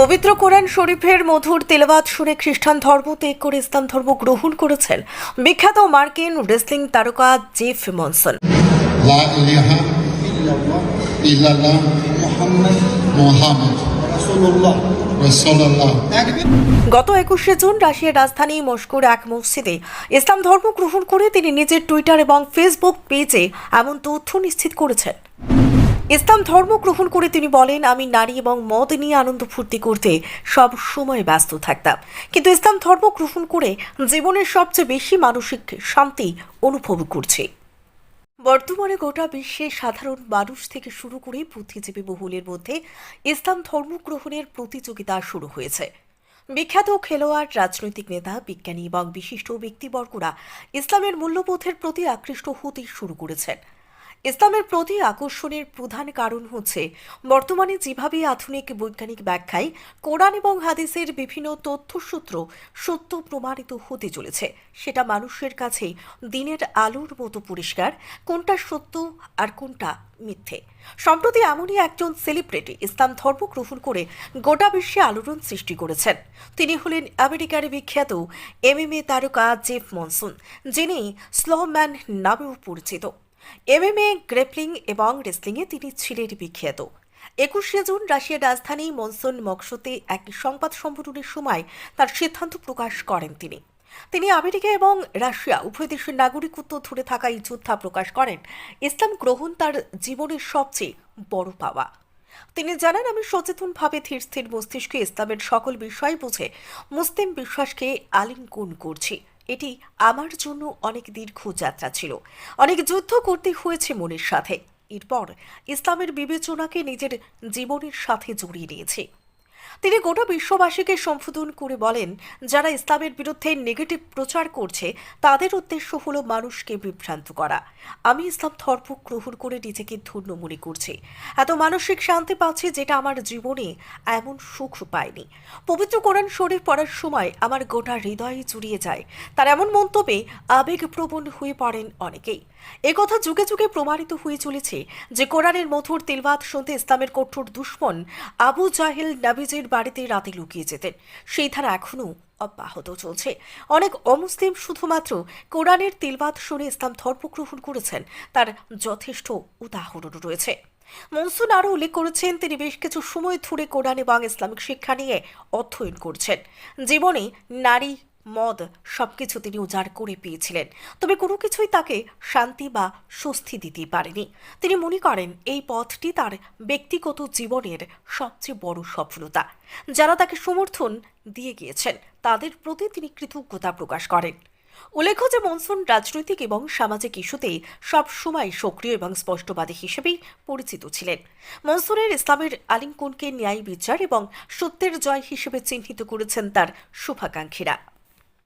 পবিত্র কোরআন শরীফের মধুর তেলাওয়াত শুনে খ্রিস্টান ধর্ম ত্যাগ করে ইসলাম ধর্ম গ্রহণ করেছেন বিখ্যাত মার্কিন রেসলিং তারকা জেফ মনসন। গত একুশে জুন রাশিয়ার রাজধানী মস্কোর এক মসজিদে ইসলাম ধর্ম গ্রহণ করে তিনি নিজের টুইটার এবং ফেসবুক পেজে এমন তথ্য নিশ্চিত করেছেন। ইসলাম ধর্ম গ্রহণ করে তিনি বলেন, আমি নারী এবং মদ নিয়ে আনন্দ ফুর্তি করতে সব সময় ব্যস্ত থাকতাম। কিন্তু ইসলাম ধর্ম গ্রহণ করে জীবনের সবচেয়ে বেশি মানসিক শান্তি অনুভব করছি। বর্তমানে গোটা বিশ্বে সাধারণ মানুষ থেকে শুরু করে বুদ্ধিজীবী বহুলের মধ্যে ইসলাম ধর্ম গ্রহণের প্রতিযোগিতা শুরু হয়েছে। বিখ্যাত খেলোয়াড়, রাজনৈতিক নেতা, বিজ্ঞানী এবং বিশিষ্ট ব্যক্তিবর্গরা ইসলামের মূল্যবোধের প্রতি আকৃষ্ট হতে শুরু করেছেন। ইসলামের প্রতি আকর্ষণের প্রধান কারণ হচ্ছে, বর্তমানে যেভাবে আধুনিক বৈজ্ঞানিক ব্যাখ্যায় কোরআন এবং হাদিসের বিভিন্ন তথ্যসূত্র সত্য প্রমাণিত হতে চলেছে, সেটা মানুষের কাছে দিনের আলোর মতো পরিষ্কার কোনটা সত্য আর কোনটা মিথ্যে। সম্প্রতি এমনই একজন সেলিব্রিটি ইসলাম ধর্ম গ্রহণ করে গোটা বিশ্বে আলোড়ন সৃষ্টি করেছেন। তিনি হলেন আমেরিকার বিখ্যাত এমএমএ তারকা জেফ মনসুন, যিনি স্লোম্যান নামেও পরিচিত। এমএমএ গ্রেপলিং এবং রেসলিংয়ে তিনি ছিলেন বিখ্যাত। একুশে জুন রাশিয়ার রাজধানী মনসুন মক্সোতে এক সংবাদ সম্মেলনের সময় তার সিদ্ধান্ত প্রকাশ করেন তিনি। তিনি আমেরিকা এবং রাশিয়া, উভয় দেশের নাগরিকত্ব ধরে থাকা এই যোদ্ধা প্রকাশ করেন। ইসলাম গ্রহণ তার জীবনের সবচেয়ে বড় পাওয়া। তিনি জানান, আমি সচেতনভাবে ধীর স্থির মস্তিষ্কে ইসলামের সকল বিষয় বুঝে মুসলিম বিশ্বাসকে আলিঙ্গন করছি। এটি আমার জন্য অনেক দীর্ঘ যাত্রা ছিল। অনেক যুদ্ধ করতে হয়েছে মনের সাথে। এরপর ইসলামের বিবেচনাকে নিজের জীবনের সাথে জড়িয়ে নিয়েছি। তিনি গোটা বিশ্ববাসীকে সম্বোধন করে বলেন, যারা ইসলামের বিরুদ্ধে নেগেটিভ প্রচার করছে, তাদের উদ্দেশ্য হলো মানুষকে বিভ্রান্ত করা। আমি ইসলাম ধর্ম গ্রহণ করে নিজেকে ধন্য মনে করছি। এত মানসিক শান্তি পাচ্ছি যেটা আমার জীবনে এমন সুখ পায়নি। পবিত্র কোরআন শরীফ পড়ার সময় আমার গোটা হৃদয়ে জুড়িয়ে যায়। তার এমন মন্তব্যে আবেগপ্রবণ হয়ে পড়েন অনেকেই। একথা যুগে যুগে প্রমাণিত হয়ে চলেছে যে কোরআনের মধুর তেলবাদ শুনতে ইসলামের কঠোর দুশ্মন আবু জাহেল নাবিজের বাড়িতে রাতে লুকিয়ে যেতেন। সেই ধারা এখনও অব্যাহত চলছে। অনেক অমুসলিম শুধুমাত্র কোরআনের তিলবাদ শুনে ইসলাম ধর্ম গ্রহণ করেছেন। তার যথেষ্ট উদাহরণ রয়েছে। মনসুন আরও উল্লেখ করেছেন, তিনি বেশ কিছু সময় ধরে কোরআন এবং ইসলামিক শিক্ষা নিয়ে অধ্যয়ন করছেন। জীবনে নারী মদ সবকিছু তিনি উজাড় করে পেয়েছিলেন। তবে কোনো কিছুই তাকে শান্তি বা স্বস্তি দিতে পারেনি। তিনি মনে করেন, এই পথটি তার ব্যক্তিগত জীবনের সবচেয়ে বড় সফলতা। যারা তাকে সমর্থন দিয়ে গিয়েছেন, তাদের প্রতি তিনি কৃতজ্ঞতা প্রকাশ করেন। উল্লেখ্য যে মনসুন রাজনৈতিক এবং সামাজিক ইস্যুতে সব সময় সক্রিয় এবং স্পষ্টবাদী হিসেবেই পরিচিত ছিলেন। মনসুনের ইসলামের আলিঙ্কনকে ন্যায় বিচার এবং সত্যের জয় হিসেবে চিহ্নিত করেছেন তার শুভাকাঙ্ক্ষীরা।